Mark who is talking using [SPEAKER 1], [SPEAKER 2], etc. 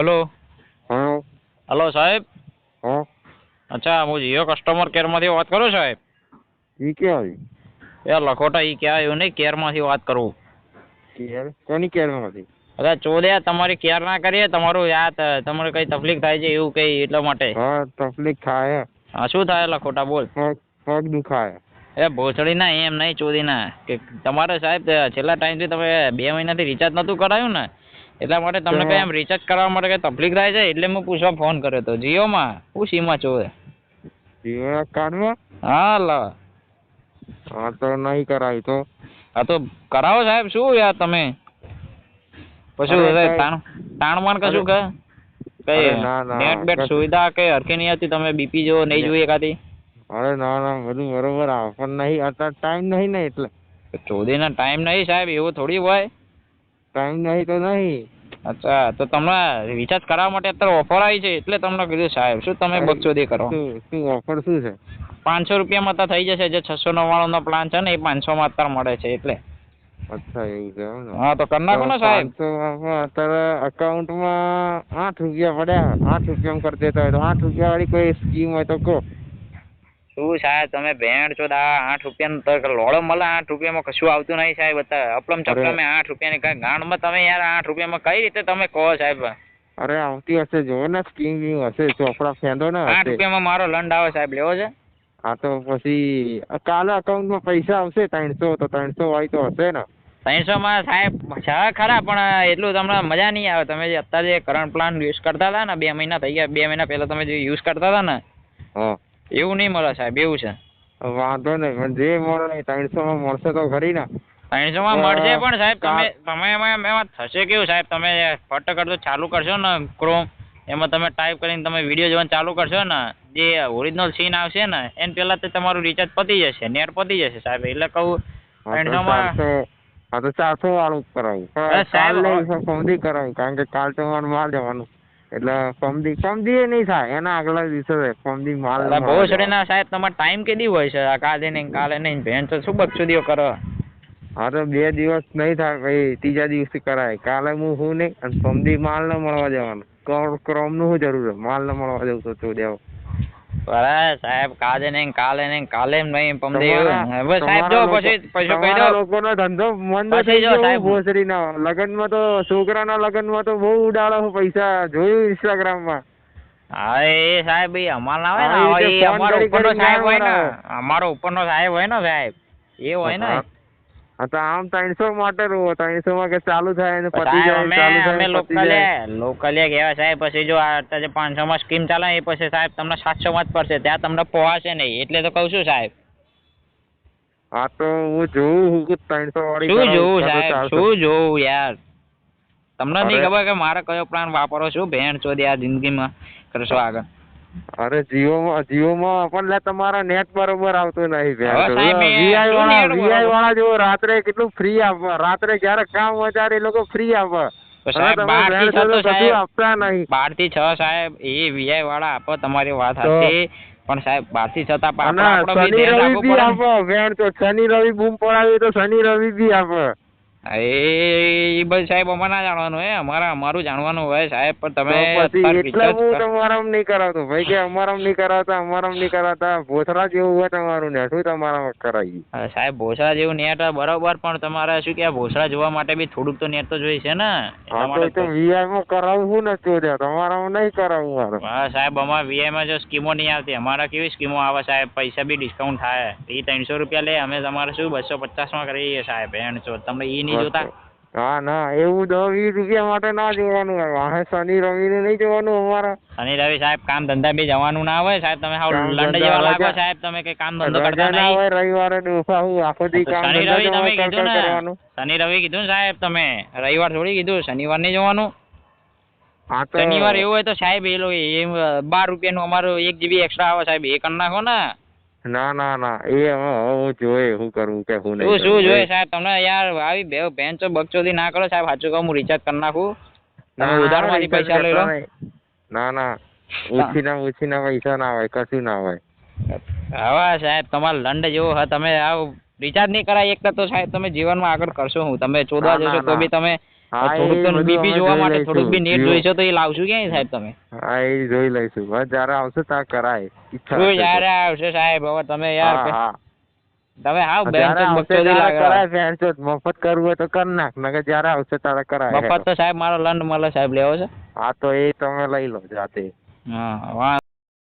[SPEAKER 1] Hello.
[SPEAKER 2] હા.
[SPEAKER 1] Hello સાહેબ.
[SPEAKER 2] હા.
[SPEAKER 1] અચ્છા હું જીઓ કસ્ટમર કેરમાંથી વાત કરું સાહેબ?
[SPEAKER 2] ઈ ક્યાં આવી?
[SPEAKER 1] એ લખોટા ઈ ક્યાં આવ્યું નહીં કેરમાંથી વાત કરું.
[SPEAKER 2] કેર કોની કેરમાંથી
[SPEAKER 1] અરે ચોદ્યા તમારી કેર ના કરીએ તમારું યાદ તમારે કઈ તકલીફ થાય છે એવું કઈ એટલા માટે?
[SPEAKER 2] હા તકલીફ થાય.
[SPEAKER 1] હા શું થાય લખોટા બોલ?
[SPEAKER 2] પગ દુખાય.
[SPEAKER 1] એ ભોસડી ના એમ નહીં ચોદી ના કે તમારે સાહેબ છેલ્લા ટાઈમથી તમે બે મહિનાથી રિચાર્જ નતું કરાયું ને? એટલા માટે તમને કઈ એમ રિચાર્જ કરવા માટે કઈ તકલીફ થાય છે? એટલે મેં પૂછવા ફોન કર્યો હતો જીઓમાં? હું સીમમાં છો
[SPEAKER 2] જીવના કાર્ડમાં?
[SPEAKER 1] હા લ.
[SPEAKER 2] હા તો નહીં કરાવી તો.
[SPEAKER 1] હા તો કરાવો સાહેબ. શું યાર તમે? પછી તાણમાન કશું કે કઈ? નેટ બેટ સુવિધા કે હરખી નહીં હતી? તમે બીપી જો નહીં જોઈએ કાતી
[SPEAKER 2] અરે ના ના બધું બરોબર આવે પણ નહીં અત્યારે ટાઈમ નહીં ને એટલે.
[SPEAKER 1] ચોદીના ટાઈમ નહીં સાહેબ એવું થોડી હોય.
[SPEAKER 2] ટાઈમ નહીં તો નહીં.
[SPEAKER 1] અચ્છા તો તમને રિચાર્જ કરાવવા માટે અત્યારે ઓફર આવી છે એટલે તમને કીધું સાહેબ શું તમે બકચોદી કરો?
[SPEAKER 2] શું ઓફર શું છે?
[SPEAKER 1] પાંચસો રૂપિયામાં તો થઈ જશે જે છસો નવ્વાણું નો પ્લાન છે ને એ પાંચસોમાં અત્યારે મળે છે એટલે.
[SPEAKER 2] અચ્છા એવું છે
[SPEAKER 1] હા તો કરી નાખો ને સાહેબ.
[SPEAKER 2] અત્યારે અકાઉન્ટમાં આઠ રૂપિયા પડ્યા. આઠ રૂપિયામાં કરી દેતા હોય તો. આઠ રૂપિયા વાળી કોઈ સ્કીમ હોય તો કહો.
[SPEAKER 1] શું સાહેબ તમે ભેણ છો આ આઠ રૂપિયા નું લોડો મળે આઠ રૂપિયામાં કશું આવતું નહીં સાહેબ. અપલમ ચપલમે આઠ રૂપિયાની કઈ ગાંડમાં તમે યાર આઠ રૂપિયામાં કઈ રીતે તમે કહો સાહેબ?
[SPEAKER 2] અરે આવતી હશે જોવો ને સ્કીમ બીમ હશે ચોપડા ફેંદો ને
[SPEAKER 1] આઠ રૂપિયામાં મારો લંડ આવે સાહેબ લેવો છે?
[SPEAKER 2] હા તો પછી કાલે અકાઉન્ટમાં પૈસા આવશે ત્રણસો તો ત્રણસો હોય તો હશે ને.
[SPEAKER 1] ત્રણસો માં સાહેબ છે ખરા પણ એટલું તમને મજા નહીં આવે. તમે જે અત્યારે જે કરંટ પ્લાન યુઝ કરતા હતા ને બે મહિના થઈ ગયા બે મહિના પહેલા તમે જે યુઝ કરતા હતા ને
[SPEAKER 2] હા.
[SPEAKER 1] એવું નહીં મળે સાહેબ એવું છે.
[SPEAKER 2] વાંધો નહીં પણ જે મળે ત્રણસો માં મળશે તો ખરી ને.
[SPEAKER 1] ત્રણસો માં મળશે પણ સાહેબ તમે તમે એમાં એમાં થશે કેવું સાહેબ? તમે ફટ તો ચાલુ કરશો ને ક્રોમ એમાં તમે ટાઈપ કરીને તમે વીડિયો જોવાનું ચાલુ કરશો ને જે ઓરિજિનલ સીન આવશે ને એને પહેલાં તો તમારું રિચાર્જ પતી જશે નેટ પતી જશે સાહેબ. એટલે કહું ત્રણસો
[SPEAKER 2] માં હા તો ચારસો વાળું જ કરાવ્યું કાલ નહીં કારણ કે કાલ તો મારે જવાનું. એટલે ફોમદી ફોમદી એ નહીં થાય એના આગલા દિવસે થાય. ફમદી માલ
[SPEAKER 1] બહુ
[SPEAKER 2] જવાનો.
[SPEAKER 1] સડીના સાહેબ તમારે ટાઈમ કેદી હોય છે? કાલે નહીં કાલે નહીં ભેણ તો શું બકચોદીઓ કરો?
[SPEAKER 2] હા તો બે દિવસ નહીં થાય ભાઈ ત્રીજા દિવસે કરાય. કાલે હું હું નહીં અને ફોમદી માલ ને મળવા જવાનું. ક્રોમ ક્રોમનું શું જરૂર છે? માલ ને મળવા જવું તો ચોદ્યાઓ
[SPEAKER 1] અરે સાહેબ કાલે નહીં કાલે નહીં કાલે નહીં
[SPEAKER 2] પમદેવ
[SPEAKER 1] હવે સાહેબ જો પછી
[SPEAKER 2] લોકો-
[SPEAKER 1] કહી દો.
[SPEAKER 2] લોકોનો ધંધો મંદો થઈ ગયો
[SPEAKER 1] સાહેબ-
[SPEAKER 2] ભોસડીના લગનમાં તો છોકરાના લગનમાં તો બહુ ઉડાડો પૈસા. જોયું ઇન્સ્ટાગ્રામમાં?
[SPEAKER 1] હા એ સાહેબ એ અમાર ના હોય ને અમારો ઉપરનો સાહેબ હોય ને અમારો ઉપરનો સાહેબ હોય ને સાહેબ. એ હોય ને.
[SPEAKER 2] તો આમ ત્રણસો માટે રહો ત્રણસો માં કે ચાલુ થાય ને પતી જાય
[SPEAKER 1] અમે લોકલે લોકલે કહેવાય સાહેબ પછી જો આ અત્યારે પાંચસો માં સ્કીમ ચાલે એ પછી સાહેબ તમને સાતસો માં જ પડશે ત્યાં તમને પોહાશે નહીં એટલે તો કહું છું સાહેબ.
[SPEAKER 2] હા તો હું જોઉં હું કે ત્રણસો વાળી
[SPEAKER 1] શું
[SPEAKER 2] જોઉં
[SPEAKER 1] સાહેબ શું જોવું યાર? તમને નહીં ખબર કે મારે કયો પ્લાન વાપરો છું? ભેણ ચોદી આ જિંદગીમાં કરશો આગળ.
[SPEAKER 2] અરે જીઓમાં જીઓમાં પણ લે તમારા નેટ બરોબર આવતું નહીં વીઆઈ વાળા વીઆઈ વાળા જો રાત્રે કેટલું ફ્રી આપે રાત્રે જ્યારે કામ હોય ત્યારે એ લોકો ફ્રી આપે
[SPEAKER 1] તો
[SPEAKER 2] હવે
[SPEAKER 1] સાહેબ
[SPEAKER 2] તમે બારથી
[SPEAKER 1] છ સાહેબ.
[SPEAKER 2] આપતા નહીં.
[SPEAKER 1] બારથી છ સાહેબ એ વીઆઈ વાળા આપો તમારી વાત? હતી પણ સાહેબ બારથી છતાં
[SPEAKER 2] અને શનિ રવિ બી આપો શનિ રવિ બૂમ પડાવી તો શનિ રવિ બી આપે.
[SPEAKER 1] એ બધું સાહેબ અમારે ના જાણવાનું હોય અમારે અમારું જાણવાનું હોય સાહેબ પણ તમે અમારા
[SPEAKER 2] એટલે હું
[SPEAKER 1] કર-
[SPEAKER 2] નહીં કરાવતો. ભાઈ કે અમારામાં નહીં કરાવતા અમારામાં નહીં કરાવતા. ભોસરા જેવું હોય તમારું ને શું તમારામાં કરાવી
[SPEAKER 1] સાહેબ ભોસરા જેવું નેટ બરોબર પણ તમારે શું કે ભોસડા જોવા માટે બી થોડુંક તો નેટ તો જોઈશે ને.
[SPEAKER 2] હા તો તો
[SPEAKER 1] તો-
[SPEAKER 2] વીઆઈ માં કરાવવું ને ચોર્યા તમારામાં નહીં કરાવવું મારે.
[SPEAKER 1] હા સાહેબ અમારા વીઆઈ માં જો સ્કીમો નહીં આવતી અમારા કેવી સ્કીમો આવે સાહેબ? પૈસા બી ડિસ્કાઉન્ટ થાય. એ ત્રણસો રૂપિયા લે અમે તમારે શું બસો પચાસમાં કરીએ સાહેબ એણસો છો. તમે એ નહીં જોતા?
[SPEAKER 2] હા ના એવું દસ વીસ રૂપિયા માટે ના જોવાનું. વાહે શનિ રવિ ને નહીં જોવાનું અમારે.
[SPEAKER 1] શનિ રવિ સાહેબ કામ ધંધા બી જવાનું ના હોય સાહેબ તમે હાવ
[SPEAKER 2] કામ
[SPEAKER 1] જેવા લાગો સાહેબ તમે કઈ કામ ધંધો કરતા નહીં.
[SPEAKER 2] હોય રવિવારે ડોફા હું આખો દી કામ
[SPEAKER 1] શનિ રવિ તમે કીધું ને શનિ રવિ કીધું ને સાહેબ તમે રવિવાર થોડી કીધું શનિવાર નહીં જવાનું. શનિવાર એવું હોય તો સાહેબ એ લોકો બાર રૂપિયાનું અમારું એક જીબી એક્સ્ટ્રા આવે સાહેબ એ કરી નાખો ને.
[SPEAKER 2] ના ના ના. એ હું જોયે શું કરવું કે શું નહીં
[SPEAKER 1] શું જોઈએ સાહેબ? તમને યાર આવી બે બેન્ચો બકચોદી ના કરો સાહેબ. સાચું કહું હું રિચાર્જ કરી નાખું. તમે ઉધારમાંથી પૈસા લઈ લો.
[SPEAKER 2] ના ના ના ના. ઓછી ના પૈસા ના હોય કશું ના હોય.
[SPEAKER 1] હવે સાહેબ તમારે લંડ જેવો હા તમે આવું રિચાર્જ નહીં કરાય. એક તો સાહેબ તમે જીવનમાં આગળ કરશો હું. તમે ચોદવા જશો તો. બી તમે
[SPEAKER 2] હા
[SPEAKER 1] થોડુંક બીપી જોવા માટે થોડુંક બી નેટ
[SPEAKER 2] લઈશું.
[SPEAKER 1] જોઈશો તો એ લાવશો ક્યાંય સાહેબ તમે?
[SPEAKER 2] હા એ જોઈ લઈશું. હવે જ્યારે આવશે ત્યારે કરાય.
[SPEAKER 1] શું આવશે સાહેબ હવે તમે યાર
[SPEAKER 2] હા હા.
[SPEAKER 1] તમે હાવ
[SPEAKER 2] જ્યારે
[SPEAKER 1] બેન
[SPEAKER 2] આવશે ત્યારે કરાય મફત કરવું હોય તો કર નાખ. નકર જ્યારે આવશે ત્યારે કરાય
[SPEAKER 1] મફત તો સાહેબ મારો લંડ મળે સાહેબ લેવો છે?
[SPEAKER 2] હા તો એ તમે લઈ લો જાતે.
[SPEAKER 1] હા